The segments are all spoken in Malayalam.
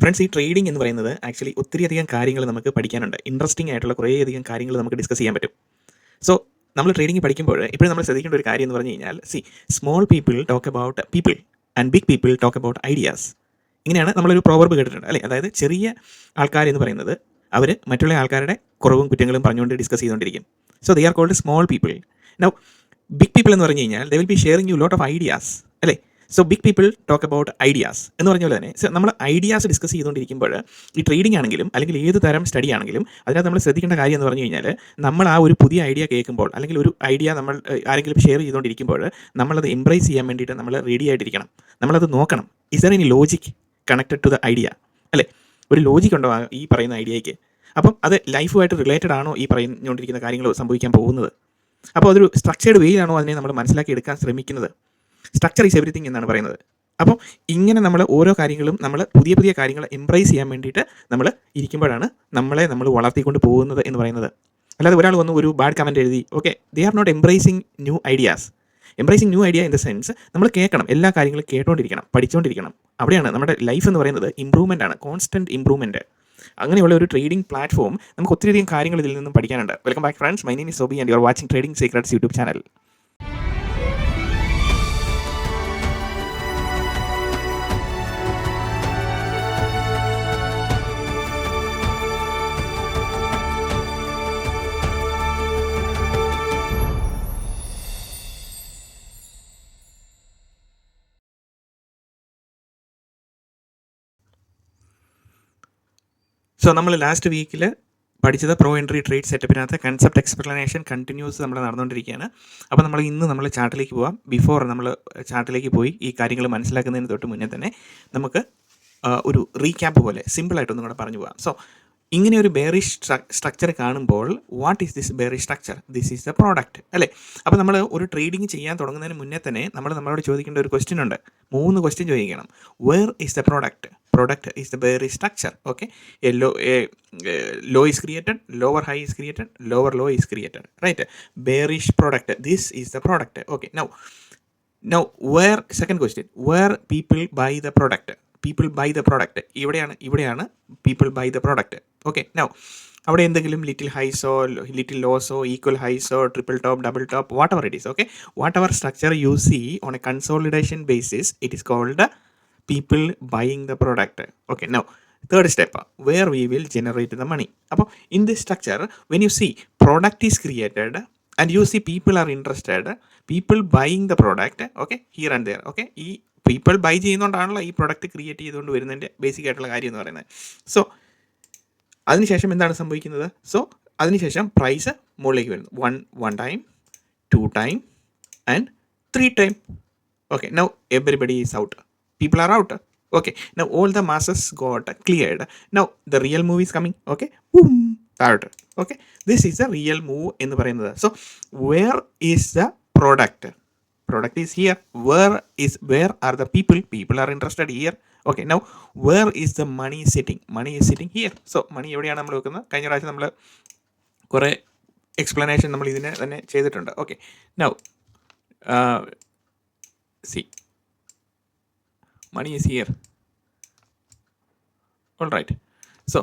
ഫ്രണ്ട്സ് ഈ ട്രേഡിംഗ് എന്ന് പറയുന്നത് ആക്ച്വലി ഒത്തിരി അധികം കാര്യങ്ങൾ നമുക്ക് പഠിക്കാനുണ്ട്. ഇൻട്രസ്റ്റിംഗ് ആയിട്ടുള്ള കുറേ അധികം കാര്യങ്ങൾ നമുക്ക് ഡിസ്കസ് ചെയ്യാൻ പറ്റും. സോ നമ്മൾ ട്രേഡിംഗ് പഠിക്കുമ്പോൾ ഇപ്പോഴും നമ്മൾ ശ്രദ്ധിക്കേണ്ട ഒരു കാര്യം എന്ന് പറഞ്ഞു കഴിഞ്ഞാൽ see small people talk about people and big people talk about ideas ഇങ്ങനെയാണ് നമ്മളൊരു പ്രോവർബ് കേട്ടിട്ടുണ്ട്. അല്ലേ? അതായത് ചെറിയ ആൾക്കാർ എന്ന് പറയുന്നത് അവർ മറ്റുള്ള ആൾക്കാരുടെ കുറവും കുറ്റങ്ങളും പറഞ്ഞുകൊണ്ട് ഡിസ്കസ് ചെയ്തുകൊണ്ടിരിക്കും. So they are called small people now big people എന്ന് പറഞ്ഞു കഴിഞ്ഞാൽ they will be sharing you lot of ideas അല്ലേ? So big people talk about ideas എന്ന് പറഞ്ഞ പോലെ തന്നെ. സോ നമ്മൾ ഐഡിയാസ് ഡിസ്കസ് ചെയ്തുകൊണ്ടിരിക്കുമ്പോൾ ഈ ട്രേഡിംഗ് ആണെങ്കിലും അല്ലെങ്കിൽ ഏത് തരം സ്റ്റഡി ആണെങ്കിലും അതിനകത്ത് നമ്മൾ ശ്രദ്ധിക്കേണ്ട കാര്യം എന്ന് പറഞ്ഞു കഴിഞ്ഞാൽ നമ്മൾ ആ ഒരു പുതിയ ഐഡിയ കേൾക്കുമ്പോൾ അല്ലെങ്കിൽ ഒരു ഐഡിയ നമ്മൾ ആരെങ്കിലും ഷെയർ ചെയ്തുകൊണ്ടിരിക്കുമ്പോൾ നമ്മളത് എംബ്രേസ് ചെയ്യാൻ വേണ്ടിയിട്ട് നമ്മൾ റെഡി ആയിട്ടിരിക്കണം. നമ്മളത് നോക്കണം. Is there any logic connected to the idea അല്ലേ? ഒരു ലോജിക് ഉണ്ടോ ഈ പറയുന്ന ഐഡിയയ്ക്ക് അപ്പം അത് ലൈഫുമായിട്ട് റിലേറ്റഡ് ആണോ ഈ പറഞ്ഞുകൊണ്ടിരിക്കുന്ന കാര്യങ്ങൾ സംഭവിക്കാൻ പോകുന്നത്? അപ്പോൾ അതൊരു സ്ട്രക്ചേർഡ് വേയിലാണോ അതിനെ നമ്മൾ മനസ്സിലാക്കി എടുക്കാൻ ശ്രമിക്കുന്നത്? സ്ട്രക്ചർ ഈസ് എവറിത്തിങ് എന്നാണ് പറയുന്നത്. അപ്പോൾ ഇങ്ങനെ നമ്മൾ ഓരോ കാര്യങ്ങളും നമ്മൾ പുതിയ പുതിയ കാര്യങ്ങൾ എംബ്രേസ് ചെയ്യാൻ വേണ്ടിയിട്ട് നമ്മൾ ഇരിക്കുമ്പോഴാണ് നമ്മളെ നമ്മൾ വളർത്തിക്കൊണ്ട് പോകുന്നത് എന്ന് പറയുന്നത്. അല്ലാതെ ഒരാൾ വന്ന് ഒരു ബാഡ് കമന്റ് എഴുതി okay they are not embracing new ideas embracing new idea in the sense നമ്മൾ കേൾക്കണം എല്ലാ കാര്യങ്ങളും കേട്ടോണ്ടിരിക്കണം പഠിച്ചുകൊണ്ടിരിക്കണം അവിടെയാണ് നമ്മുടെ ലൈഫ് എന്ന് പറയുന്നത് ഇമ്പ്രൂവ്മെന്റ് ആണ് കോൺസ്റ്റന്റ് ഇമ്പ്രൂവ്മെന്റ് അങ്ങനെയുള്ള ഒരു ട്രേഡിംഗ് പ്ലാറ്റ്ഫോം നമുക്ക് ഒത്തിരിയധികം കാര്യങ്ങൾ ഇതിൽ നിന്നും പഠിക്കാനുണ്ട്. Welcome back friends my name is Soby and our watching trading secrets YouTube channel so നമ്മൾ ലാസ്റ്റ് വീക്കിൽ പഠിച്ചത് പ്രോ എൻട്രി ട്രേഡ് സെറ്റപ്പിനകത്ത് കൺസെപ്റ്റ് എക്സ്പ്ലനേഷൻ കണ്ടിന്യൂസ് നമ്മൾ നടന്നുകൊണ്ടിരിക്കുകയാണ് അപ്പോൾ നമ്മൾ ഇന്ന് നമ്മൾ ചാർട്ടിലേക്ക് പോവാം. ബിഫോർ നമ്മൾ ചാർട്ടിലേക്ക് പോയി ഈ കാര്യങ്ങൾ മനസ്സിലാക്കുന്നതിന് തൊട്ട് മുന്നേ തന്നെ നമുക്ക് ഒരു റീക്യാപ്പ് പോലെ സിമ്പിളായിട്ടൊന്നും കൂടെ പറഞ്ഞു പോകാം സോ ഇങ്ങനെ ഒരു ബെയറിഷ് സ്ട്രക്ചർ കാണുമ്പോൾ what is this bearish structure this is the product അല്ലേ? അപ്പോൾ നമ്മൾ ഒരു ട്രേഡിംഗ് ചെയ്യാൻ തുടങ്ങുന്നതിന് മുന്നേ തന്നെ നമ്മൾ നമ്മളോട് ചോദിക്കേണ്ട ഒരു ക്വസ്റ്റ്യൻ ഉണ്ട്. മൂന്ന് ക്വസ്റ്റ്യൻ ചോദിക്കണം. Where is the product product is the bearish structure okay low low is created lower high is created lower low is created right bearish product this is the product okay now now where second question where people buy the product people buy the product ഇവിടെയാണ് ഇവിടെയാണ് people buy the product okay no അവിടെ എന്തെങ്കിലും little highs little lows equal highs triple top double top whatever it is okay whatever structure you see on a consolidation basis it is called people buying the product okay no third step where we will generate the money അപ്പോൾ in this structure when you see product is created and you see people are interested people buying the product okay here and there okay ഈ പീപ്പിൾ ബൈ ചെയ്യുന്നതുകൊണ്ടാണല്ലോ ഈ പ്രോഡക്റ്റ് ക്രിയേറ്റ് ചെയ്തുകൊണ്ട് വരുന്നതിന്റെ ബേസിക് ആയിട്ടുള്ള കാര്യം എന്ന് പറയുന്നത്. സോ അതിനുശേഷം എന്താണ് സംഭവിക്കുന്നത്? സോ അതിനുശേഷം പ്രൈസ് മുകളിലേക്ക് വരുന്നു. One one time two time and three time okay now everybody is out people are out okay now all the masses got cleared now the real move is coming okay താഴോട്ട് okay this is a real move എന്ന് പറയുന്നത്. So where is the product product is here where is where are the people people are interested here okay now where is the money sitting money is sitting here so money എവിടെയാണ് നമ്മൾ വെക്കുന്നത്? കഴിഞ്ഞ പ്രാവശ്യം നമ്മൾ കുറേ എക്സ്പ്ലനേഷൻ നമ്മൾ ഇതിനെ തന്നെ ചെയ്തിട്ടുണ്ട്. Okay now see money is here all right so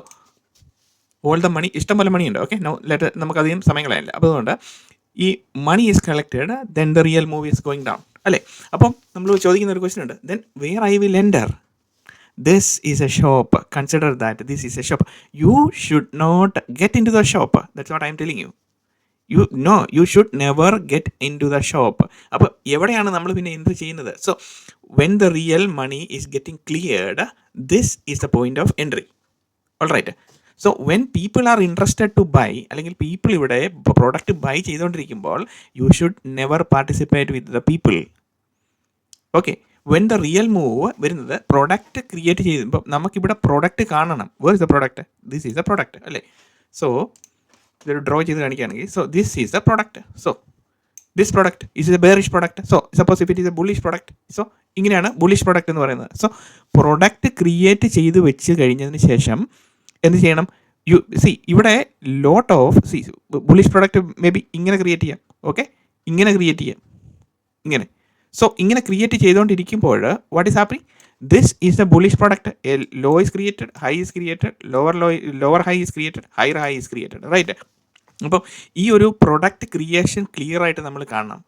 all the money ഇഷ്ടംപോലെ മണി ഉണ്ട്. ഓക്കെ നോ ലെറ്റർ നമുക്കധികം സമയം കളയാനില്ല അപ്പോൾ അതുകൊണ്ട് ഈ money is collected then the real movie is going down അല്ലേ? അപ്പം നമ്മൾ ചോദിക്കുന്ന ഒരു ക്വസ്റ്റ്യൻ ഉണ്ട്. Then where I will enter this is a shop consider that this is a shop you should not get into the shop that's what I'm telling you you know you should never get into the shop അപ്പോൾ എവിടെയാണ് നമ്മൾ പിന്നെ എന്ത് ചെയ്യുന്നത്? So when the real money is getting cleared this is the point of entry all right so when people are interested to buy അല്ലെങ്കിൽ പീപ്പിൾ ഇവിടെ പ്രോഡക്റ്റ് ബൈ ചെയ്തുകൊണ്ടിരിക്കുമ്പോൾ you should never participate with the people okay when the real move വരുന്നത് പ്രൊഡക്റ്റ് ക്രിയേറ്റ് ചെയ്യുമ്പോൾ നമുക്കിവിടെ പ്രൊഡക്റ്റ് കാണണം. Where is the product this is the product അല്ലേ? സോ ഇതൊരു ഡ്രോ ചെയ്ത് കാണിക്കുകയാണെങ്കിൽ so this is the product so this product is a bearish product so suppose if it is a bullish product so ഇങ്ങനെയാണ് ബുള്ളിഷ് പ്രൊഡക്റ്റ് എന്ന് പറയുന്നത്. സോ പ്രൊഡക്റ്റ് ക്രിയേറ്റ് ചെയ്ത് വെച്ച് കഴിഞ്ഞതിന് ശേഷം എന്ത് ചെയ്യണം? യു സി ഇവിടെ lot of see bullish product maybe ഇങ്ങനെ ക്രിയേറ്റ് ചെയ്യാം. ഓക്കെ ഇങ്ങനെ ക്രിയേറ്റ് ചെയ്യാം. ഇങ്ങനെ. സോ ഇങ്ങനെ ക്രിയേറ്റ് ചെയ്തുകൊണ്ടിരിക്കുമ്പോൾ what is happening this is a bullish product. Low low is created high is created lower low lower high is created high is created right? അപ്പം ഈ ഒരു പ്രൊഡക്റ്റ് ക്രിയേഷൻ ക്ലിയർ ആയിട്ട് നമ്മൾ കാണണം.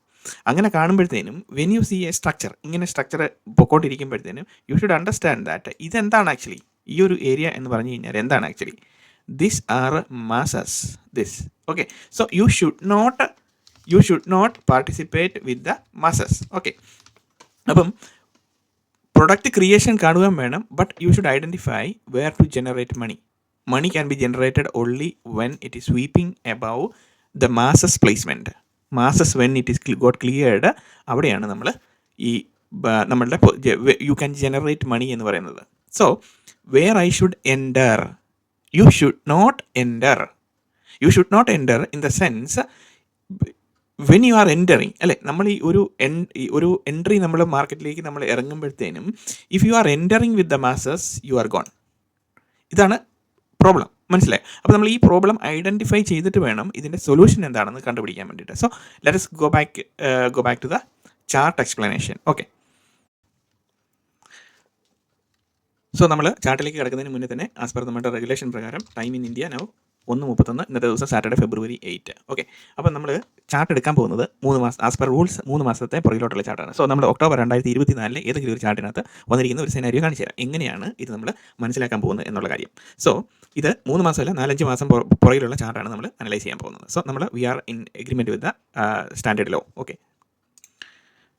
അങ്ങനെ കാണുമ്പോഴത്തേനും when you see a structure ഇങ്ങനെ സ്ട്രക്ചർ പൊക്കോണ്ടിരിക്കുമ്പോഴത്തേനും യു ഷുഡ് അണ്ടർസ്റ്റാൻഡ് ദാറ്റ് ഇതെന്താണ് ആക്ച്വലി ഈ ഒരു ഏരിയ എന്ന് പറഞ്ഞു കഴിഞ്ഞാൽ എന്താണ് actually this are masses this okay so you should not you should not participate with the masses okay അപ്പം പ്രൊഡക്റ്റ് ക്രിയേഷൻ കാണുവാൻ വേണം but you should identify where to generate money money can be generated only when it is sweeping above the masses placement masses when it is got cleared അവിടെയാണ് നമ്മൾ ഈ നമ്മളുടെ യു ക്യാൻ ജനറേറ്റ് മണി എന്ന് പറയുന്നത്. So where I should enter you should not enter you should not enter in the sense when you are entering അല്ലെ? നമ്മൾ ഈ ഒരു എൻ ഒരു എൻട്രി നമ്മൾ മാർക്കറ്റിലേക്ക് നമ്മൾ ഇറങ്ങുമ്പോഴത്തേനും if you are entering with the masses you are gone ഇതാണ് പ്രോബ്ലം മനസ്സിലായി? അപ്പോൾ നമ്മൾ ഈ പ്രോബ്ലം ഐഡന്റിഫൈ ചെയ്തിട്ട് വേണം ഇതിന്റെ സൊല്യൂഷൻ എന്താണെന്ന് കണ്ടുപിടിക്കാൻ വേണ്ടിയിട്ട്. So let's go back go back to the chart explanation okay so നമ്മൾ ചാർട്ടിലേക്ക് കിടക്കുന്നതിന് മുന്നേ തന്നെ ആസ് പെർ നമ്മുടെ റെഗുലേഷൻ പ്രകാരം ടൈം ഇൻ ഇന്ത്യ നൗ ഒന്ന് മുപ്പത്തൊന്ന് ഇന്നത്തെ ദിവസം സാറ്റർഡേ ഫെബ്രുവരി എയ്റ്റ് ഓക്കെ അപ്പോൾ നമ്മൾ ചാർട്ട് എടുക്കാൻ പോകുന്നത് മൂന്ന് മാസം ആസ് പെർ റൂൾസ് മൂന്ന് മാസത്തെ പുറകിലോട്ടുള്ള ചാർട്ടാണ് സോ നമ്മൾ ഒക്ടോബർ രണ്ടായിരത്തി ഇരുപത്തി നാലിലെ ഏതെങ്കിലും ഒരു ചാർട്ടിനകത്ത് വന്നിരിക്കുന്ന ഒരു സെനാരിയോ കാണിച്ചു തരാം. എങ്ങനെയാണ് ഇത് നമ്മൾ മനസ്സിലാക്കാൻ പോകുന്നത് എന്നുള്ള കാര്യം. സോ ഇത് മൂന്ന് മാസമല്ല നാലഞ്ച് മാസം പുറ- പുറകിലുള്ള ചാർട്ടാണ് നമ്മൾ അനലൈസ് ചെയ്യാൻ പോകുന്നത്. സോ നമ്മൾ we are in agreement with the standard low okay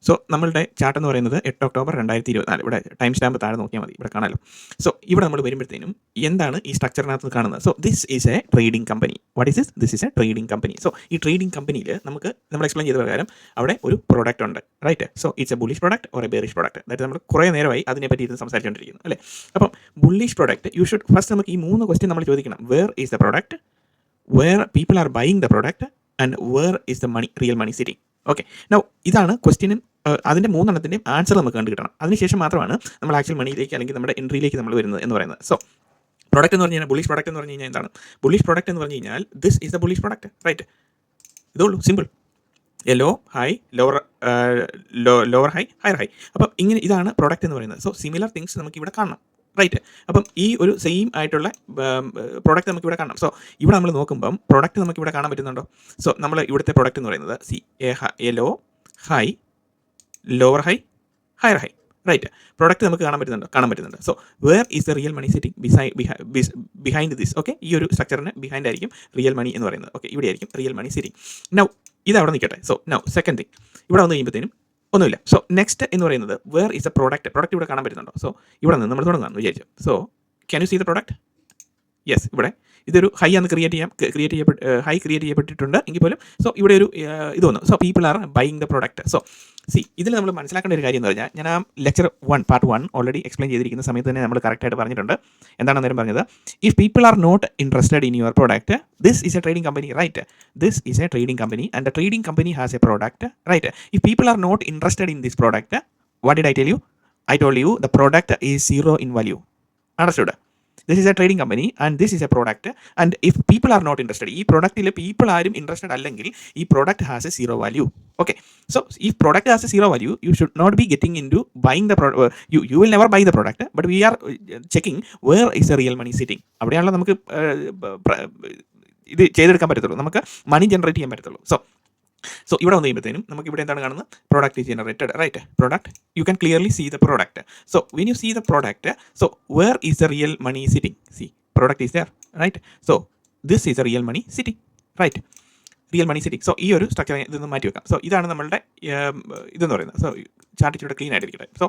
so നമ്മളുടെ ചാർട്ട് എന്ന് പറയുന്നത് എട്ട് ഒക്ടോബർ രണ്ടായിരത്തി ഇരുപത്തിനാല്. ഇവിടെ ടൈം സ്റ്റാമ്പ് താഴെ നോക്കിയാൽ മതി. ഇവിടെ കാണാമല്ലോ സോ ഇവിടെ നമ്മൾ വരുമ്പോഴത്തേനും എന്താണ് ഈ സ്ട്രക്ചറിനകത്ത് കാണുന്നത്? So this is a trading company what is this is a trading company so ഈ ട്രേഡിംഗ് കമ്പനിയിൽ നമുക്ക് നമ്മൾ എക്സ്പ്ലെയിൻ ചെയ്ത പ്രകാരം അവിടെ ഒരു പ്രോഡക്റ്റ് ഉണ്ട്. Right so it's a bullish product or a bearish product അതായത് നമ്മൾ കുറേ നേരമായി അതിനെപ്പറ്റി ഇത് സംസാരിച്ചുകൊണ്ടിരിക്കുന്നു അല്ലേ? അപ്പം bullish product you should first നമുക്ക് ഈ മൂന്ന് ക്വസ്റ്റ്യൻ നമ്മൾ ചോദിക്കണം. Where is the product where people are buying the product and where is the money real money sitting okay now ഇതാണ് ക്വസ്റ്റ്യനും അതിന്റെ മൂന്നെണ്ണത്തിന്റെയും ആൻസർ നമുക്ക് കണ്ടു കിട്ടണം അതിനുശേഷം മാത്രമാണ് നമ്മൾ ആക്ച്വൽ മണിയിലേക്ക് അല്ലെങ്കിൽ നമ്മുടെ എൻട്രിയിലേക്ക് നമ്മൾ വരുന്നത് എന്ന് പറയുന്നത്. സോ പ്രോഡക്റ്റ് എന്ന് പറഞ്ഞു കഴിഞ്ഞാൽ ബുള്ളിഷ് പ്രോഡക്റ്റ് എന്ന് പറഞ്ഞു കഴിഞ്ഞാൽ എന്താണ്? ബുളിഷ് പ്രോഡക്റ്റ് എന്ന് പറഞ്ഞു കഴിഞ്ഞാൽ this is the bullish product right ഇതുള്ളൂ simple yellow high lower lower high higher high അപ്പം ഇങ്ങനെ ഇതാണ് പ്രോഡക്റ്റ് എന്ന് പറയുന്നത്. സോ സിമിലർ തിങ്സ് നമുക്ക് ഇവിടെ കാണണം. റൈറ്റ് അപ്പം ഈ ഒരു സെയിം ആയിട്ടുള്ള പ്രോഡക്റ്റ് നമുക്ക് ഇവിടെ കാണാം. സോ ഇവിടെ നമ്മൾ നോക്കുമ്പം പ്രോഡക്റ്റ് നമുക്ക് ഇവിടെ കാണാൻ പറ്റുന്നുണ്ടോ? സോ നമ്മൾ ഇവിടുത്തെ പ്രോഡക്റ്റ് എന്ന് പറയുന്നത് see a a low high lower high higher high right product നമുക്ക് കാണാൻ പറ്റുന്നുണ്ടോ? കാണാൻ പറ്റുന്നുണ്ട്. So where is the real money sitting beside behind this okay ഈ ഒരു സ്ട്രക്ചറിന് ബിഹൈൻഡ് ആയിരിക്കും റിയൽ മണി എന്ന് പറയുന്നത്. ഓക്കെ ഇവിടെ ആയിരിക്കും റിയൽ മണി സിറ്റിംഗ് നൗ ഇത് അവിടെ നിൽക്കട്ടെ. സോ നൗ സെക്കൻഡ് തിങ് ഇവിടെ വന്ന് കഴിയുമ്പോഴത്തേനും ഒന്നുമില്ല. സോ നെക്സ്റ്റ് എന്ന് പറയുന്നത് where is a product product ഇവിടെ കാണാൻ പറ്റുന്നുണ്ടോ? സോ ഇവിടെ നിന്ന് നമ്മൾ തുടങ്ങാമെന്ന് വിചാരിച്ചു. So can you see the product yes ഇവിടെ. ഇതൊരു ഹൈ ആണ് ക്രിയേറ്റ് ചെയ്യാം. ക്രിയേറ്റ് ചെയ്യപ്പെട്ട് ഹൈ ക്രിയേറ്റ് ചെയ്യപ്പെട്ടിട്ടുണ്ട്. എങ്കിൽ പോലും സോ ഇവിടെ ഒരു ഇത് വന്നു. So people are buying the product so see ഇതിൽ നമ്മൾ മനസ്സിലാക്കേണ്ട ഒരു കാര്യം എന്ന് പറഞ്ഞാൽ ഞാൻ ആ lecture one part one already explain ചെയ്തിരിക്കുന്ന സമയത്ത് തന്നെ നമ്മൾ കറക്റ്റായിട്ട് പറഞ്ഞിട്ടുണ്ട്. എന്താണ് അന്നേരം പറഞ്ഞത്? If people are not interested in your product this is a trading company right this is a trading company and the trading company has a product right if people are not interested in this product what did I tell you I told you the product is zero in value understood this is a trading company and this is a product and if people are not interested ഈ പ്രോഡക്റ്റിൽ പീപ്പിൾ ആരും ഇൻട്രസ്റ്റഡ് അല്ലെങ്കിൽ ഈ product has a zero value okay so ഈ product has a zero value you should not be getting into buying the you you will never buy the product but we are checking where is a real money sitting അവിടെയാണല്ലോ നമുക്ക് uh, ഇത് ചെയ്തെടുക്കാൻ പറ്റത്തുള്ളൂ. നമുക്ക് മണി ജനറേറ്റ് ചെയ്യാൻ പറ്റത്തുള്ളൂ. സോ സോ ഇവിടെ വന്നു കഴിയുമ്പോഴത്തേനും നമുക്ക് ഇവിടെ എന്താണ് കാണുന്നത്? Product generated right product you can clearly see the product so when you see the product so where is the real money sitting see product is there right so this is a real money sitting right real money sitting so ഈ ഒരു സ്ട്രക്ചർ ഇതൊന്ന് മാറ്റി വെക്കാം. സോ ഇതാണ് നമ്മളുടെ ഇതെന്ന് പറയുന്നത്. സോ ചാർട്ട് ഇവിടെ ക്ലീൻ ആയിട്ടിരിക്കട്ടെ. സോ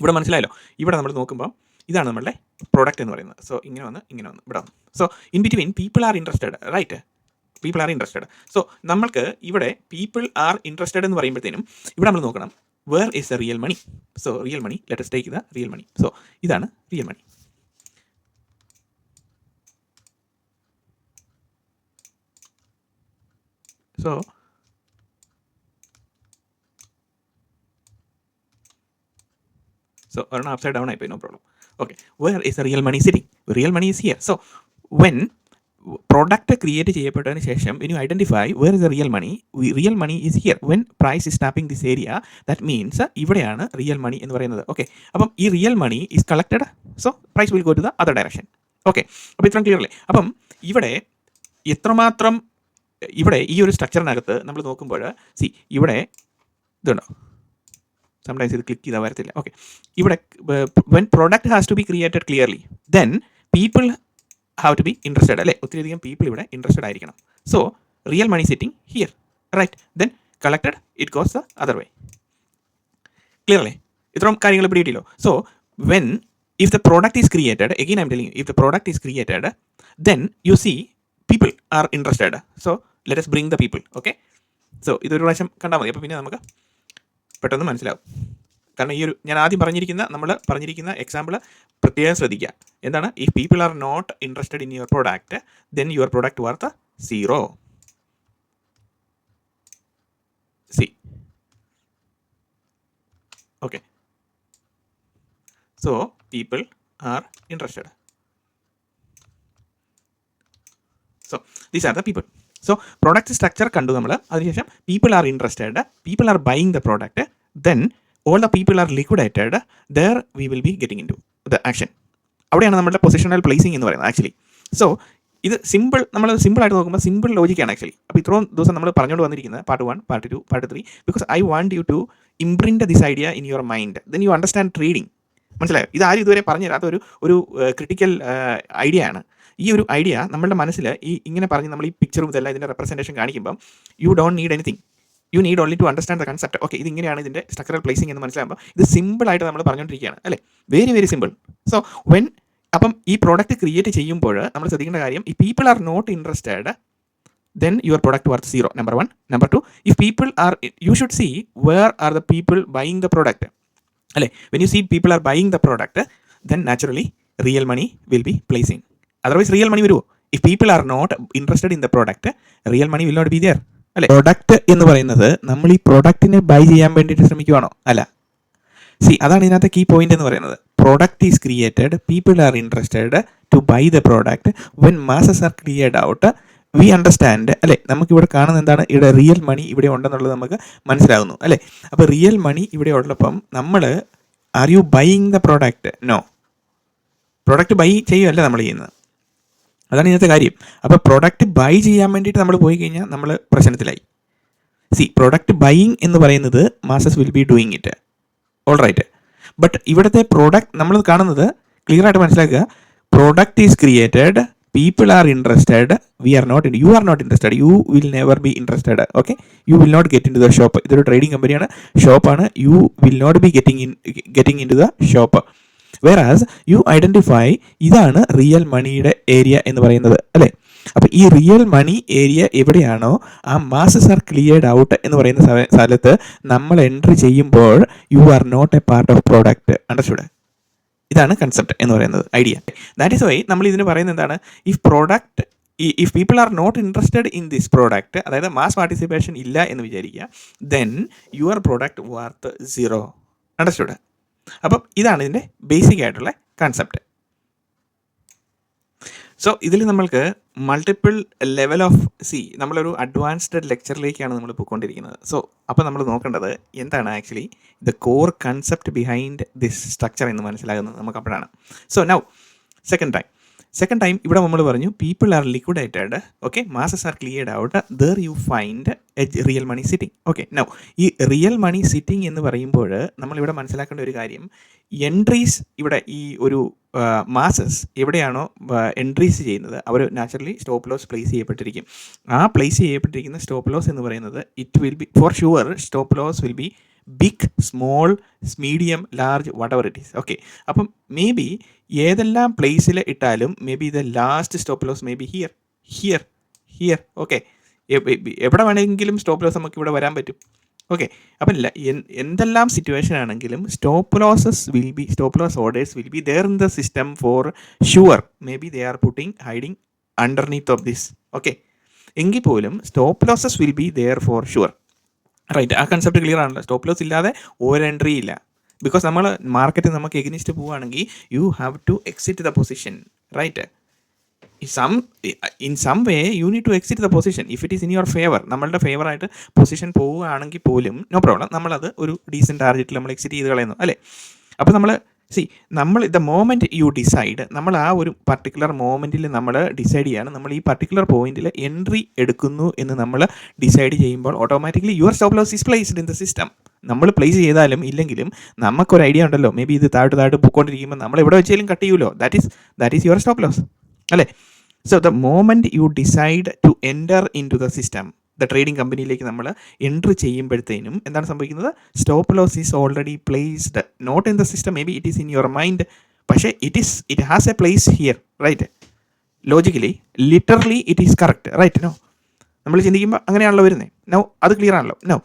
ഇവിടെ മനസ്സിലായല്ലോ. ഇവിടെ നമ്മൾ നോക്കുമ്പോൾ ഇതാണ് നമ്മളുടെ പ്രോഡക്റ്റ് എന്ന് പറയുന്നത്. സോ ഇങ്ങനെ വന്ന് ഇങ്ങനെ വന്ന് ഇവിടെ വന്നു. So in between people are interested right people are interested so നമ്മൾക്ക് ഇവിടെ പീപ്പിൾ ആർ ഇൻട്രസ്റ്റഡ് എന്ന് പറയുമ്പോഴത്തേനും ഇവിടെ നമ്മൾ നോക്കണം. Where is a real money so real money let's take the real money so ഇതാണ് റിയൽ മണി സോ സോ ഒരെണ്ണം അപ്സൈഡ് ഡൗൺ ആയിപ്പോയി no problem okay where is a real money city real money Real here so here. Product create ചെയ്യപ്പെട്ടതിന് ശേഷം ഇനി identify where is a real money real money is here when price is tapping this area that means ഇവിടെയാണ് റിയൽ മണി എന്ന് പറയുന്നത്. ഓക്കെ അപ്പം ഈ real money is collected so price will go to the other direction okay അപ്പോൾ ഇത്രയും ക്ലിയർ അല്ലേ? അപ്പം ഇവിടെ എത്രമാത്രം ഇവിടെ ഈ ഒരു സ്ട്രക്ചറിനകത്ത് നമ്മൾ നോക്കുമ്പോൾ സി ഇവിടെ ഇതുണ്ടോ? സംടൈംസ് ഇത് ക്ലിക്ക് ചെയ്താൽ വരത്തില്ല. ഓക്കെ ഇവിടെ when product has to be created clearly then people have to be interested അല്ലേ? ഒത്തിരിയധികം പീപ്പിൾ ഇവിടെ ഇൻട്രസ്റ്റഡ് ആയിരിക്കണം. So real money sitting here right then collected it goes the other way clear അല്ലേ? ഇത്രയും കാര്യങ്ങൾ പിടിയിട്ടില്ലോ so when if the product is created again I'm telling if the product is created then you see people are interested so let's bring the people okay so ഇതൊരു പ്രാവശ്യം കണ്ടാൽ മതി. അപ്പോൾ പിന്നെ നമുക്ക് പെട്ടെന്ന് മനസ്സിലാവും. കാരണം ഈ ഒരു ഞാൻ ആദ്യം പറഞ്ഞിരിക്കുന്ന നമ്മൾ പറഞ്ഞിരിക്കുന്ന എക്സാമ്പിൾ പ്രത്യേകം ശ്രദ്ധിക്കുക. എന്താണ്? If people are not interested in your product then your product worth zero see okay so people are interested so these are the people so product structure കണ്ടു നമ്മൾ. അതിനുശേഷം people are interested people are buying the product then all the people are liquidated there we will be getting into the action അവിടെയാണ് നമ്മുടെ പൊസിഷണൽ പ്ലേസിംഗ് എന്ന് പറയുന്നത് ആക്ച്വലി സോ ഇത് സിമ്പിൾ നമ്മൾ സിമ്പിൾ ആയിട്ട് നോക്കുമ്പോൾ സിമ്പിൾ ലോജിക്കാണ് ആക്ച്വലി അപ്പോൾ ഇത്രയും ദിവസം നമ്മൾ പറഞ്ഞുകൊണ്ട് വന്നിരിക്കുന്നത് part one part two part three because I want you to imprint this idea in your mind then you understand trading മനസ്സിലായോ? ഇത് ആരും ഇതുവരെ പറഞ്ഞു തരാത്ത ഒരു ഒരു ക്രിട്ടിക്കൽ ഐഡിയ ആണ്. ഈ ഒരു ഐഡിയ നമ്മുടെ മനസ്സിൽ ഈ ഇങ്ങനെ പറഞ്ഞ് നമ്മൾ ഈ പിക്ചറും ഇതെല്ലാം ഇതിന്റെ representation കാണിക്കുമ്പം you don't need anything you need only to understand the concept okay ഇത് ഇങ്ങനെയാണ് ഇതിന്റെ സ്ട്രക്ചറൽ പ്ലേസിംഗ് എന്ന് മനസ്സിലാകുമ്പോൾ ഇത് സിമ്പിൾ ആയിട്ട് നമ്മൾ പറഞ്ഞുകൊണ്ടിരിക്കുകയാണ് അല്ലേ very very simple so when അപ്പം ഈ പ്രോഡക്റ്റ് ക്രിയേറ്റ് ചെയ്യുമ്പോൾ നമ്മൾ ശ്രദ്ധിക്കേണ്ട കാര്യം ഈ people are not interested then your product worth zero number one number two if people are you should see where are the people buying the product when you see people are buying the product then naturally real money will be placing otherwise real money വരുമോ if people are not interested in the product real money will not be there അല്ലേ? പ്രൊഡക്റ്റ് എന്ന് പറയുന്നത് നമ്മൾ ഈ പ്രൊഡക്റ്റിനെ ബൈ ചെയ്യാൻ വേണ്ടിയിട്ട് ശ്രമിക്കുവാണോ? അല്ല. സി അതാണ് ഇതിനകത്തെ കീ പോയിന്റ് എന്ന് പറയുന്നത്. Product is created people are interested to buy the product when masses are create out we understand അല്ലേ? നമുക്കിവിടെ കാണുന്ന എന്താണ്? ഇവിടെ റിയൽ മണി ഇവിടെ ഉണ്ടെന്നുള്ളത് നമുക്ക് മനസ്സിലാകുന്നു അല്ലേ? അപ്പോൾ റിയൽ മണി ഇവിടെ ഉള്ളപ്പം നമ്മൾ are you buying the product no product buy ചെയ്യുമല്ല നമ്മൾ ചെയ്യുന്നത്. അതാണ് ഇന്നത്തെ കാര്യം. അപ്പോൾ പ്രൊഡക്റ്റ് ബൈ ചെയ്യാൻ വേണ്ടിയിട്ട് നമ്മൾ പോയി കഴിഞ്ഞാൽ നമ്മൾ പ്രശ്നത്തിലായി. സി പ്രൊഡക്റ്റ് ബൈയിങ് എന്ന് പറയുന്നത് masses will be doing it all right but ഇവിടുത്തെ പ്രോഡക്റ്റ് നമ്മൾ കാണുന്നത് ക്ലിയർ ആയിട്ട് മനസ്സിലാക്കുക. Product is created people are interested we are not you are not interested you will never be interested okay you will not get into the shop ഇതൊരു ട്രേഡിംഗ് കമ്പനിയാണ് ഷോപ്പാണ് you will not be getting in getting into the shop whereas you identify ഇതാണ് റിയൽ മണിയുടെ ഏരിയ എന്ന് പറയുന്നത് അല്ലേ? അപ്പോൾ ഈ റിയൽ മണി ഏരിയ എവിടെയാണോ ആ മാസസ് ആർ ക്ലിയർഡ് ഔട്ട് എന്ന് പറയുന്ന സ്ഥ- സ്ഥലത്ത് നമ്മൾ എൻട്രി ചെയ്യുമ്പോൾ you are not a part of product understood ഇതാണ് കൺസെപ്റ്റ് എന്ന് പറയുന്നത് ഐഡിയ ദാറ്റ് ഈസ് വൈ നമ്മൾ ഇതിന് പറയുന്നത് എന്താണ്? If product if people are not interested in this product അതായത് മാസ് പാർട്ടിസിപ്പേഷൻ ഇല്ല എന്ന് വിചാരിക്കുക then your product worth zero understood അപ്പം ഇതാണ് ഇതിന്റെ ബേസിക് ആയിട്ടുള്ള കൺസെപ്റ്റ് സോ ഇതിൽ നമ്മൾക്ക് മൾട്ടിപ്പിൾ ലെവൽ ഓഫ് സി നമ്മളൊരു അഡ്വാൻസ്ഡ് ലെക്ചറിലേക്കാണ് നമ്മൾ പോയിക്കൊണ്ടിരിക്കുന്നത്. സോ അപ്പോൾ നമ്മൾ നോക്കേണ്ടത് എന്താണ് actually the core concept behind this structure എന്ന് മനസ്സിലാകുന്നത് നമുക്ക് അപ്പോഴാണ്. So now second time second time ഇവിടെ നമ്മൾ പറഞ്ഞു people are liquidated okay masses are cleared out there you find a real money sitting okay now ഈ റിയൽ മണി സിറ്റിംഗ് എന്ന് പറയുമ്പോൾ നമ്മളിവിടെ മനസ്സിലാക്കേണ്ട ഒരു കാര്യം എൻട്രീസ് ഇവിടെ ഈ ഒരു മാസസ് എവിടെയാണോ എൻട്രീസ് ചെയ്യുന്നത് അവർ നാച്ചുറലി സ്റ്റോപ്പ് ലോസ് പ്ലേസ് ചെയ്യപ്പെട്ടിരിക്കും. ആ പ്ലേസ് ചെയ്യപ്പെട്ടിരിക്കുന്ന സ്റ്റോപ്പ് ലോസ് എന്ന് പറയുന്നത് it will be for sure stop loss will be big small medium large whatever it is okay അപ്പം മേ ബി ഏതെല്ലാം പ്ലേസിൽ ഇട്ടാലും maybe the last stop loss may be here here here okay എവിടെ വേണമെങ്കിലും സ്റ്റോപ്പ് ലോസ് നമുക്ക് ഇവിടെ വരാൻ പറ്റും. ഓക്കെ അപ്പം ഇല്ല എന്തെല്ലാം സിറ്റുവേഷൻ ആണെങ്കിലും stop losses will be stop loss orders will be there in the system for sure maybe they are putting hiding underneath of this okay എങ്കിൽ പോലും stop losses will be there for sure right ആ കൺസെപ്റ്റ് ക്ലിയർ ആണല്ലോ. സ്റ്റോപ്പ് ലോസ് ഇല്ലാതെ ഒരു എൻട്രി ഇല്ല. ബിക്കോസ് നമ്മൾ മാർക്കറ്റ് നമുക്ക് എഗ്നിസ്റ്റ് പോവുകയാണെങ്കിൽ you have to exit the position right some in some way you need to exit the position if it is in your favour നമ്മളുടെ ഫേവറായിട്ട് പൊസിഷൻ പോവുകയാണെങ്കിൽ പോലും നോ പ്രോബ്ലം നമ്മളത് ഒരു ഡീസന്റ് ടാർഗറ്റിൽ നമ്മൾ എക്സിറ്റ് ചെയ്ത് കളയുന്നു അല്ലേ? അപ്പോൾ നമ്മൾ സി നമ്മൾ ദ മോമെന്റ് യു ഡിസൈഡ് നമ്മൾ ആ ഒരു പർട്ടിക്കുലർ മോമെന്റിൽ നമ്മൾ ഡിസൈഡ് ചെയ്യാണ്. നമ്മൾ ഈ പർട്ടിക്കുലർ പോയിന്റിൽ എൻട്രി എടുക്കുന്നു എന്ന് നമ്മൾ ഡിസൈഡ് ചെയ്യുമ്പോൾ automatically your stop loss is placed in the system നമ്മൾ പ്ലേസ് ചെയ്താലും ഇല്ലെങ്കിലും നമുക്കൊരു ഐഡിയ ഉണ്ടല്ലോ. മേ ബി ഇത് താഴോട്ട് താഴോട്ട് പോയിക്കൊണ്ടിരിക്കുമ്പോൾ നമ്മൾ എവിടെ വെച്ചാലും കട്ട് ചെയ്യുമല്ലോ that is that is your stop loss അല്ലേ? So the moment you decide to enter into the system the trading കമ്പനിയിലേക്ക് നമ്മൾ എൻട്രി ചെയ്യുമ്പോഴത്തേനും എന്താണ് സംഭവിക്കുന്നത്? Stop loss is already placed not in the system maybe it is in your mind പക്ഷേ it is it has a place here right logically literally it is correct right no നമ്മൾ ചിന്തിക്കുമ്പോൾ അങ്ങനെയാണല്ലോ വരുന്നത് നോ അത് ക്ലിയർ ആണല്ലോ. നോ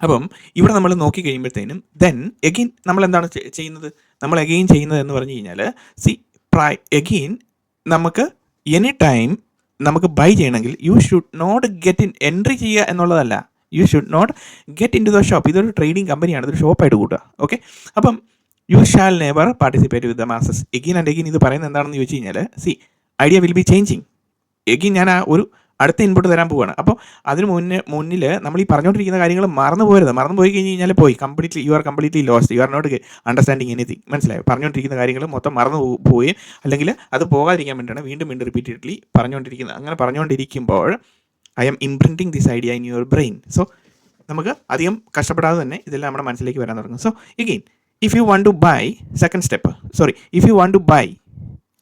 അപ്പം ഇവിടെ നമ്മൾ നോക്കി കഴിയുമ്പോഴത്തേനും ദെൻ എഗെയിൻ നമ്മൾ എന്താണ് ചെയ്യുന്നത്? നമ്മൾ എഗെയിൻ ചെയ്യുന്നത് എന്ന് പറഞ്ഞു കഴിഞ്ഞാൽ സി പ്രൈ എഗെയിൻ നമുക്ക് എനി ടൈം നമുക്ക് ബൈ ചെയ്യണമെങ്കിൽ you should not get in entry ചെയ്യുക എന്നുള്ളതല്ല. You should not get into the shop ഇതൊരു ട്രേഡിംഗ് കമ്പനിയാണ് ഇതൊരു ഷോപ്പായിട്ട് കൂട്ടുക. ഓക്കെ അപ്പം you shall never participate with the masses again and again ഇത് പറയുന്നത് എന്താണെന്ന് ചോദിച്ചു കഴിഞ്ഞാൽ see idea will be changing again ഞാൻ ആ ഒരു അടുത്ത ഇൻപുട്ട് തരാൻ പോവുകയാണ് അപ്പോൾ അതിന് മുന്നേ മുന്നിൽ നമ്മൾ ഈ പറഞ്ഞുകൊണ്ടിരിക്കുന്ന കാര്യങ്ങൾ മറന്നു പോരുത് മറന്നു പോയി കഴിഞ്ഞ് കഴിഞ്ഞാൽ പോയി. Completely you are completely lost you are not understanding anything മനസ്സിലായി? പറഞ്ഞുകൊണ്ടിരിക്കുന്ന കാര്യങ്ങൾ മൊത്തം മറന്നു പോവുകയും അല്ലെങ്കിൽ അത് പോകാതിരിക്കാൻ വേണ്ടിയാണ് വീണ്ടും വീണ്ടും റിപ്പീറ്റഡ്ലി പറഞ്ഞുകൊണ്ടിരിക്കുന്നത് അങ്ങനെ പറഞ്ഞുകൊണ്ടിരിക്കുമ്പോൾ I'm imprinting this idea in your brain so നമുക്ക് അധികം കഷ്ടപ്പെടാതെ തന്നെ ഇതെല്ലാം നമ്മുടെ മനസ്സിലേക്ക് വരാൻ തുടങ്ങും. So again if you want to buy second step sorry if you want to buy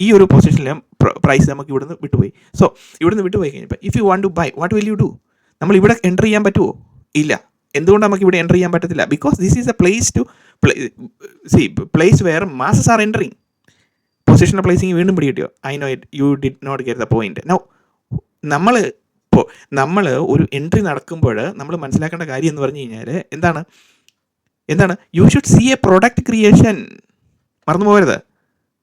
ഈ ഒരു പൊസിഷനിൽ പ്രൈസ് നമുക്ക് ഇവിടുന്ന് വിട്ടുപോയി. സോ ഇവിടുന്ന് വിട്ടുപോയി കഴിഞ്ഞപ്പോൾ if you want to buy what will you do നമ്മൾ ഇവിടെ എന്റർ ചെയ്യാൻ പറ്റുമോ ഇല്ല. എന്തുകൊണ്ട് നമുക്ക് ഇവിടെ എന്റർ ചെയ്യാൻ പറ്റത്തില്ല? Because this is a place to see place where masses are entering positional placing വീണ്ടും പിടി പിടികിട്ടിയോ? I know it you did not get the point no നമ്മൾ ഇപ്പോൾ നമ്മൾ ഒരു എൻട്രി നടക്കുമ്പോൾ നമ്മൾ മനസ്സിലാക്കേണ്ട കാര്യം എന്ന് പറഞ്ഞു കഴിഞ്ഞാൽ എന്താണ്? എന്താണ്? You should see a product creation മറന്നു പോകരുത്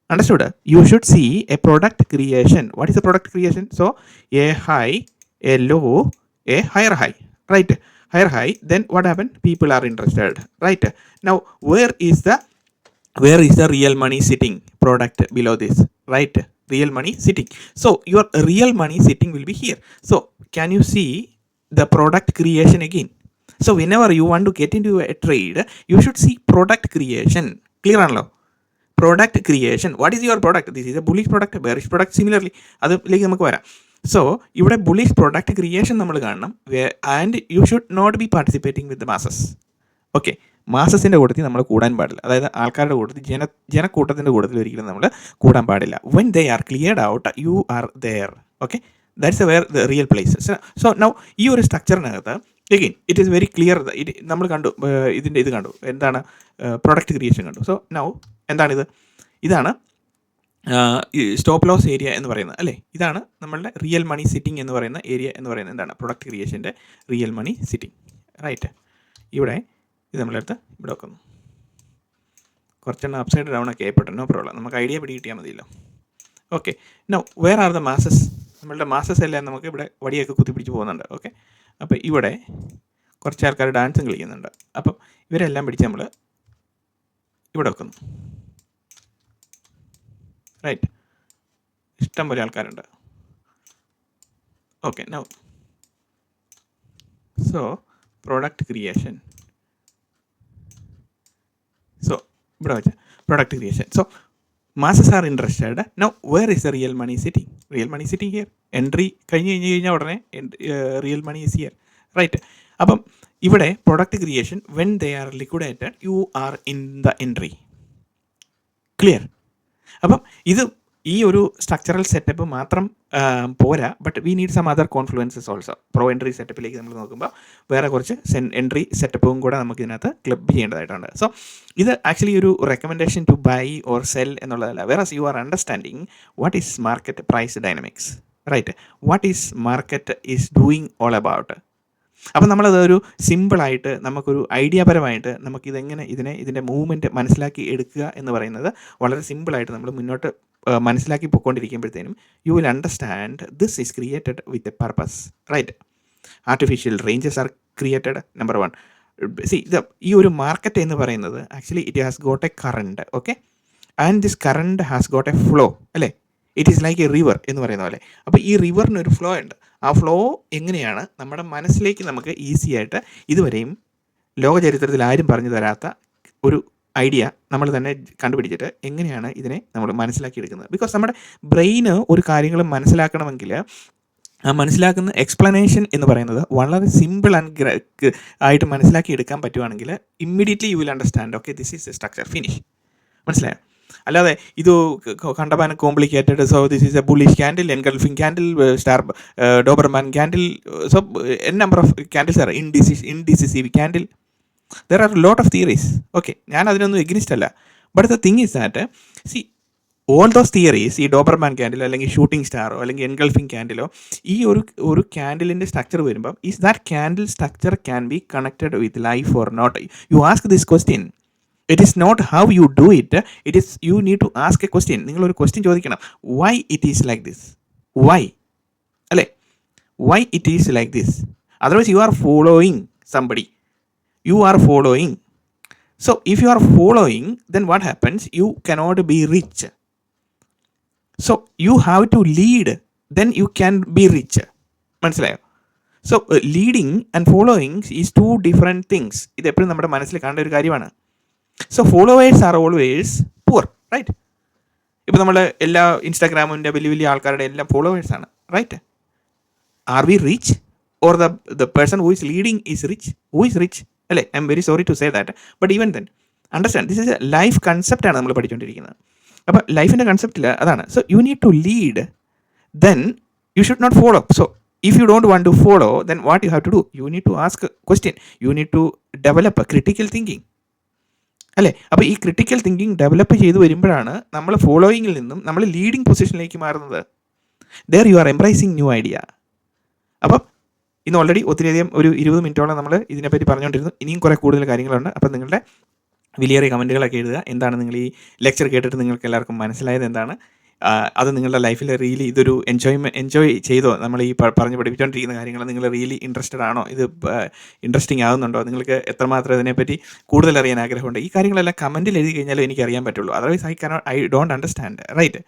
understood. You should see a product creation. What is a product creation? So a high a low a higher high. Right? Higher high then what happened? People are interested. Right? Now where is the where is the real money sitting? Product below this. Right? Real money sitting. So your real money sitting will be here. So can you see the product creation again? So whenever you want to get into a trade you should see product creation. Clear on love product creation what is your product this is a bullish product bearish product similarly അതിലേക്ക് നമുക്ക് വരാം. സോ ഇവിടെ ബുളിഷ് പ്രൊഡക്റ്റ് ക്രിയേഷൻ നമ്മൾ കാണണം. And you should not be participating with masses okay മാസസിന്റെ കൂട്ടത്തിൽ നമ്മൾ കൂടാൻ പാടില്ല. അതായത് ആൾക്കാരുടെ കൂട്ടത്തിൽ ജന ജനക്കൂട്ടത്തിന്റെ കൂട്ടത്തിൽ ഒരിക്കലും നമ്മൾ കൂടാൻ പാടില്ല. When they are cleared out you are there okay that's a where the real places so now ഈ ഒരു സ്ട്രക്ചറിനകത്ത് again it is very clear it നമ്മൾ കണ്ടു ഇതിന്റെ ഇത് കണ്ടു. എന്താണ് പ്രൊഡക്റ്റ് ക്രിയേഷൻ കണ്ടു. സോ നൗ എന്താണിത്? ഇതാണ് സ്റ്റോപ്പ് ലോസ് ഏരിയ എന്ന് പറയുന്നത് അല്ലേ? ഇതാണ് നമ്മളുടെ റിയൽ മണി സിറ്റിംഗ് എന്ന് പറയുന്ന ഏരിയ എന്ന് പറയുന്നത്. എന്താണ്? പ്രൊഡക്റ്റ് ക്രിയേഷന്റെ റിയൽ മണി സിറ്റിംഗ് റൈറ്റ് ഇവിടെ ഇത് നമ്മളെടുത്ത് ഇവിടെ വെക്കുന്നു. കുറച്ചെണ്ണം അപ്സൈഡ് ഡൗൺ ഒക്കെ ആയിപ്പോട്ടെ. നോ പ്രോബ്ലം നമുക്ക് ഐഡിയ പിടി കിട്ടിയാൽ മതിയല്ലോ. Okay no where are the masses നമ്മളുടെ മാസസ് എല്ലാം നമുക്ക് ഇവിടെ വടിയൊക്കെ കുത്തിപ്പിടിച്ച് പോകുന്നുണ്ട്. ഓക്കെ അപ്പോൾ ഇവിടെ കുറച്ച് ആൾക്കാർ ഡാൻസും കളിക്കുന്നുണ്ട്. അപ്പം ഇവരെല്ലാം പിടിച്ച് നമ്മൾ ഇവിടെ വെക്കുന്നു. റൈറ്റ് ഇഷ്ടം പോലെ ആൾക്കാരുണ്ട്. Okay now so product creation so ഇവിടെ വെച്ച product creation so masses are interested now where is a real money sitting real money sitting here entry കഴിഞ്ഞ് കഴിഞ്ഞ് കഴിഞ്ഞാൽ ഉടനെ real money is here right അപ്പം ഇവിടെ product creation when they are liquidated you are in the entry clear അപ്പം ഇത് ഈ ഒരു സ്ട്രക്ചറൽ സെറ്റപ്പ് മാത്രം പോരാ. But we need some other confluences also pro entry സെറ്റപ്പിലേക്ക് നമ്മൾ നോക്കുമ്പോൾ വേറെ കുറച്ച് സെൻ എൻട്രി സെറ്റപ്പും കൂടെ നമുക്ക് ഇതിനകത്ത് ക്ലബ് ചെയ്യേണ്ടതായിട്ടുണ്ട്. സോ ഇത് ആക്ച്വലി ഒരു recommendation to buy or sell എന്നുള്ളതല്ല. വേറെ you are understanding what is market price dynamics right what is market is doing all about അപ്പം നമ്മളത് ഒരു സിമ്പിളായിട്ട് നമുക്കൊരു ഐഡിയാപരമായിട്ട് നമുക്കിതെങ്ങനെ ഇതിനെ ഇതിന്റെ മൂവ്മെന്റ് മനസ്സിലാക്കി എടുക്കുക എന്ന് പറയുന്നത് വളരെ സിമ്പിളായിട്ട് നമ്മൾ മുന്നോട്ട് മനസ്സിലാക്കി പോയിക്കൊണ്ടിരിക്കുമ്പോഴത്തേനും you will understand this is created with a purpose right artificial ranges are created number one see ഇത് ഈ ഒരു മാർക്കറ്റ് എന്ന് പറയുന്നത് actually it has got a current okay and this current has got a flow അല്ലേ? It is like a river എന്ന് പറയുന്ന പോലെ. അപ്പോൾ ഈ റിവറിന് ഒരു ഫ്ലോ ഉണ്ട്. ആ ഫ്ലോ എങ്ങനെയാണ് നമ്മുടെ മനസ്സിലേക്ക് നമുക്ക് ഈസി ആയിട്ട് ഇതുവരെയും ലോക ചരിത്രത്തിൽ ആരും പറഞ്ഞു തരാത്ത ഒരു ഐഡിയ നമ്മൾ തന്നെ കണ്ടുപിടിച്ചിട്ട് എങ്ങനെയാണ് ഇതിനെ നമ്മൾ മനസ്സിലാക്കി എടുക്കുന്നത് ബിക്കോസ് നമ്മുടെ ബ്രെയിന് ഒരു കാര്യങ്ങൾ മനസ്സിലാക്കണമെങ്കിൽ ആ മനസ്സിലാക്കുന്ന എക്സ്പ്ലനേഷൻ എന്ന് പറയുന്നത് വളരെ സിമ്പിൾ ആൻഡ് ആയിട്ട് മനസ്സിലാക്കി എടുക്കാൻ പറ്റുവാണെങ്കിൽ immediately you will understand okay this is a structure finish മനസ്സിലായോ? അല്ലാതെ ഇത് കണ്ടമാനം complicated so this is a bullish candle engulfing candle star doberman candle so n number of candles are ഇൻഡിസിസ് indecisive candle there are lot of theories okay ഞാൻ അതിനൊന്നും എഗ്നിസ്റ്റ് അല്ല. But the thing is that see all those theories ഈ ഡോബർമാൻ ക്യാൻഡിലോ അല്ലെങ്കിൽ ഷൂട്ടിംഗ് സ്റ്റാറോ അല്ലെങ്കിൽ എൻഗൾഫിംഗ് ക്യാൻഡിലോ ഈ ഒരു ഒരു ക്യാൻഡിലിന്റെ സ്ട്രക്ചർ വരുമ്പം is that candle structure can be connected with life or not you ask this question it is not how you do it it is you need to ask a question നിങ്ങളൊരു ക്വസ്റ്റ്യൻ ചോദിക്കണം. Why it is like this why അല്ലേ? Why it is like this otherwise you are following somebody you are following so if you are following then what happens you cannot be rich so you have to lead then you can be rich മനസ്സിലായോ? So leading and following is two different things ഇത് എപ്പോഴും നമ്മുടെ മനസ്സിൽ കാണേണ്ട ഒരു കാര്യമാണ്. So followers are always poor right ഇപ്പോൾ നമ്മൾ എല്ലാ ഇൻസ്റ്റാഗ്രാമിന്റെ വലിയ വലിയ ആൾക്കാരുടെ എല്ലാം ഫോളോവേഴ്സാണ് right are we rich or the the person who is leading is rich who is rich അല്ലേ? I'm very sorry to say that but even then understand this is a life കൺസെപ്റ്റാണ് നമ്മൾ പഠിച്ചുകൊണ്ടിരിക്കുന്നത് അപ്പോൾ ലൈഫിന്റെ കൺസെപ്റ്റിൽ അതാണ്. So you need to lead then you should not follow so if you don't want to follow then what you have to do you need to ask question you need to develop critical thinking അല്ലേ? അപ്പോൾ ഈ ക്രിട്ടിക്കൽ തിങ്കിങ് ഡെവലപ്പ് ചെയ്ത് വരുമ്പോഴാണ് നമ്മൾ ഫോളോയിങ്ങിൽ നിന്നും നമ്മൾ ലീഡിങ് പൊസിഷനിലേക്ക് മാറുന്നത്. There you are embracing new idea അപ്പം ഇന്ന് ഓൾറെഡി ഒത്തിരിയധികം ഒരു ഇരുപത് മിനിറ്റോളം നമ്മൾ ഇതിനെപ്പറ്റി പറഞ്ഞുകൊണ്ടിരുന്നു ഇനിയും കുറേ കൂടുതൽ കാര്യങ്ങളുണ്ട്. അപ്പം നിങ്ങളുടെ വിലയേറിയ കമന്റുകളൊക്കെ എഴുതുക. എന്താണ് നിങ്ങൾ ഈ ലെക്ചർ കേട്ടിട്ട് നിങ്ങൾക്ക് എല്ലാവർക്കും മനസ്സിലായത് എന്താണ്? അത് നിങ്ങളുടെ ലൈഫിൽ റിയലി ഇതൊരു എൻജോയ്മെന്റ് എൻജോയ് ചെയ്തോ? നമ്മൾ ഈ പറഞ്ഞു പഠിപ്പിച്ചുകൊണ്ടിരിക്കുന്ന കാര്യങ്ങൾ നിങ്ങൾ റിയലി ഇൻട്രസ്റ്റഡ് ആണോ? ഇത് ഇൻട്രസ്റ്റിംഗ് ആകുന്നുണ്ടോ നിങ്ങൾക്ക് എത്രമാത്രം ഇതിനെപ്പറ്റി കൂടുതൽ അറിയാൻ ആഗ്രഹമുണ്ട്? ഈ കാര്യങ്ങളെല്ലാം കമന്റിൽ എഴുതി കഴിഞ്ഞാലും എനിക്ക് അറിയാൻ പറ്റുള്ളൂ. Otherwise I cannot I don't understand right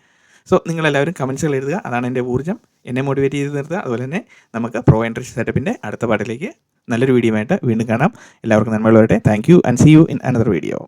so നിങ്ങളെല്ലാവരും കമൻസുകൾ എഴുതുക. അതാണ് എന്റെ ഊർജം. എന്നെ മോട്ടിവേറ്റ് ചെയ്ത് നിർത്തുക. അതുപോലെ തന്നെ നമുക്ക് പ്രോ എൻട്രി സെറ്റപ്പിന്റെ അടുത്ത പാട്ടിലേക്ക് നല്ലൊരു വീഡിയോ ആയിട്ട് വീണ്ടും കാണാം. എല്ലാവർക്കും നന്മയുള്ളവരട്ടെ വരട്ടെ thank you and see you in another video